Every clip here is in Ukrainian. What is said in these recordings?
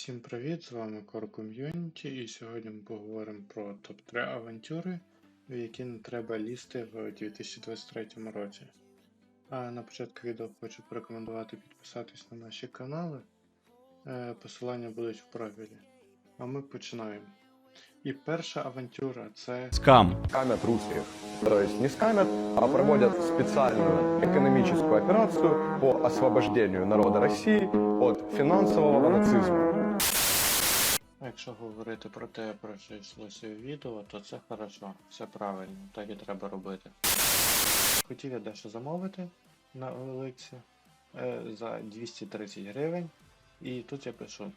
Всім привіт! З вами Core Community і сьогодні ми поговоримо про топ-3 авантюри, в які не треба лізти в 2023 році. А на початку відео хочу порекомендувати підписатись на наші канали. Е, Посилання будуть в профілі. А ми починаємо. І перша авантюра це Скам. скамят русских. То есть не скамят, а проводят специальную экономическую операцию по освобождению народа России от финансового нацизма. Якщо говорити про те, про що йшлося в відео, то це хорошо, все правильно, так і треба робити. Хотів я дещо замовити на OLX е, за 230 гривень. І тут я пишу.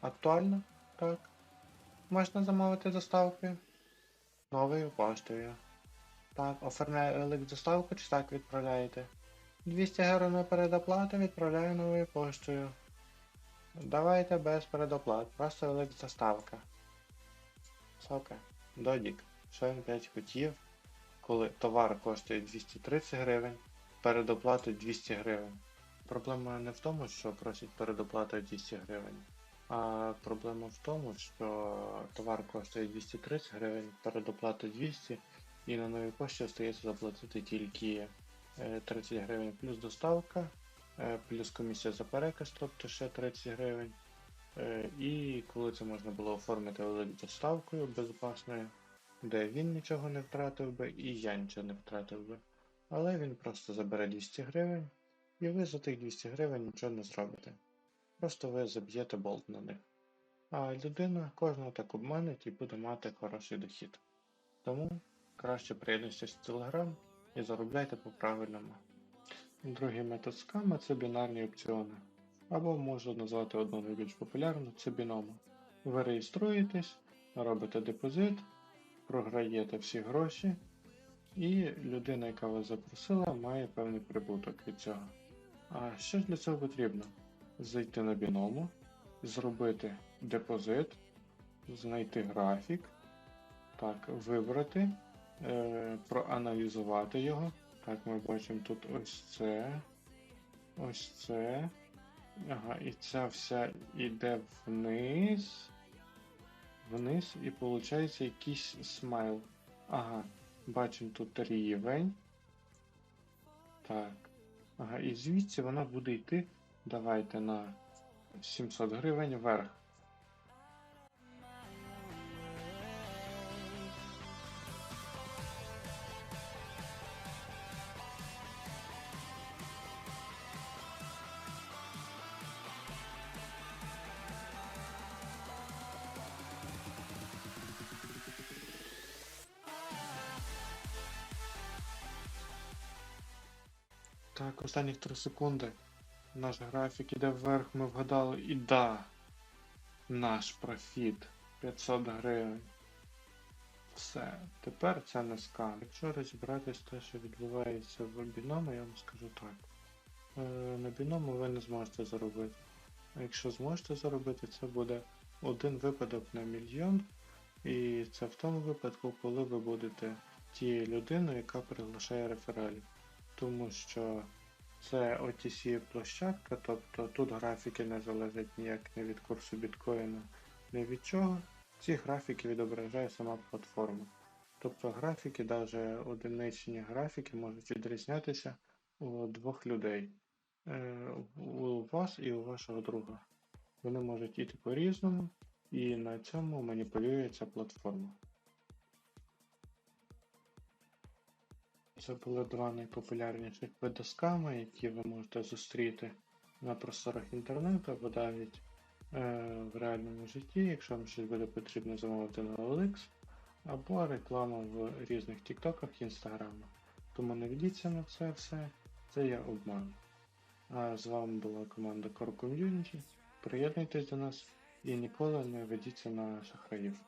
Актуально? Так. Можна замовити доставки новою поштою. Так, оформляю OLX доставку чи так відправляєте? 200 гривень на передоплату відправляю новою поштою. Давайте без передоплат, просто велика заставка. Сока, Додік, він 5 хотів, коли товар коштує 230 гривень, передоплата 200 гривень. Проблема не в тому, що просять передоплату 200 гривень, а проблема в тому, що товар коштує 230 гривень, передоплата 200 і на новій пошті остається заплатити тільки е, 30 гривень плюс доставка, е, плюс комісія за переказ, тобто ще 30 гривень. Е, І коли це можна було оформити доставкою безпечною, де він нічого не втратив би і я нічого не втратив би. Але він просто забере 200 гривень, і ви за тих 200 гривень нічого не зробите. Просто ви заб'єте болт на них. А людина кожного так обманить і буде мати хороший дохід. Тому краще приєднуйтесь в Telegram і заробляйте по-правильному. Другий метод скама це бінарні опціони. Або можу назвати одну найбільш популярну це біномо. Ви реєструєтесь, робите депозит, програєте всі гроші, і людина, яка вас запросила, має певний прибуток від цього. А що ж для цього потрібно? Зайти на біному, зробити депозит, знайти графік, так, вибрати, е, проаналізувати його. Так, ми бачимо тут ось це, ось це. Ага, і ця вся іде вниз. Вниз і виходить якийсь смайл. Ага, бачимо тут рівень. Так. Ага, і звідси вона буде йти. Давайте на 700 гривень вверх. Так, останніх 3 секунди. Наш графік іде вверх, ми вгадали. І да. Наш профіт 500 гривень. Все. Тепер це не скам. Якщо розібратись те, що відбувається в біному, я вам скажу так. Е, на біному ви не зможете заробити. А якщо зможете заробити, це буде один випадок на мільйон. І це в тому випадку, коли ви будете тією людиною, яка приглашає рефералів. Тому що це OTC площадка, тобто тут графіки не залежать ніяк не від курсу біткоїну, ні від чого. Ці графіки відображає сама платформа. Тобто графіки, навіть одиничні графіки можуть відрізнятися у двох людей. Е, У вас і у вашого друга. Вони можуть іти по-різному, і на цьому маніпулюється платформа. Це були два найпопулярніших види які ви можете зустріти на просторах інтернету або навіть е, в реальному житті, якщо вам щось буде потрібно замовити на OLX, або реклама в різних тіктоках і інстаграмах. Тому не ведіться на це все, це є обман. А з вами була команда Core Community. Приєднуйтесь до нас і ніколи не ведіться на шахраїв.